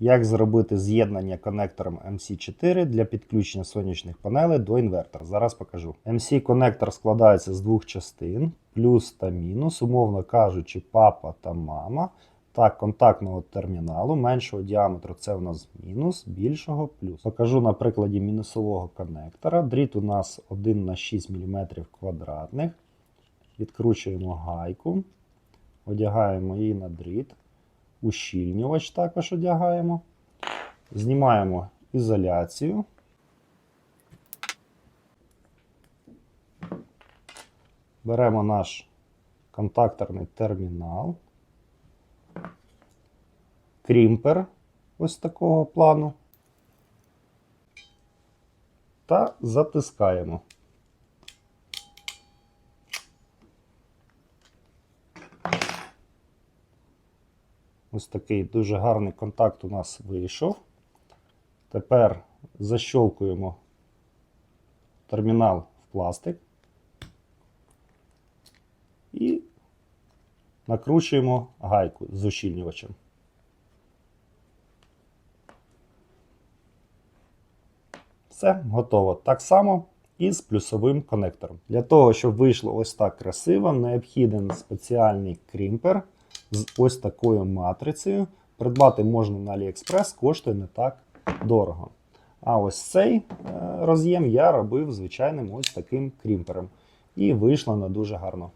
Як зробити з'єднання конектором MC4 для підключення сонячних панелей до інвертора? Зараз покажу. MC-конектор складається з двох частин: плюс та мінус, умовно кажучи, папа та мама. Так, контактного терміналу меншого діаметру це у нас мінус, більшого плюс. Покажу на прикладі мінусового конектора. Дріт у нас 1 на 6 мм квадратних. Відкручуємо гайку, одягаємо її на дріт. Ущільнювач також одягаємо. Знімаємо ізоляцію. Беремо наш контакторний термінал. Крімпер ось такого плану. Та затискаємо. Ось такий дуже гарний контакт у нас вийшов. Тепер защолкуємо термінал в пластик і накручуємо гайку з ущільнювачем. Все, готово. Так само і з плюсовим конектором. Для того, щоб вийшло ось так красиво, необхіден спеціальний крімпер з ось такою матрицею. Придбати можна на AliExpress, коштує не так дорого. А ось цей е, роз'єм я робив звичайним ось таким крімпером. І вийшло не дуже гарно.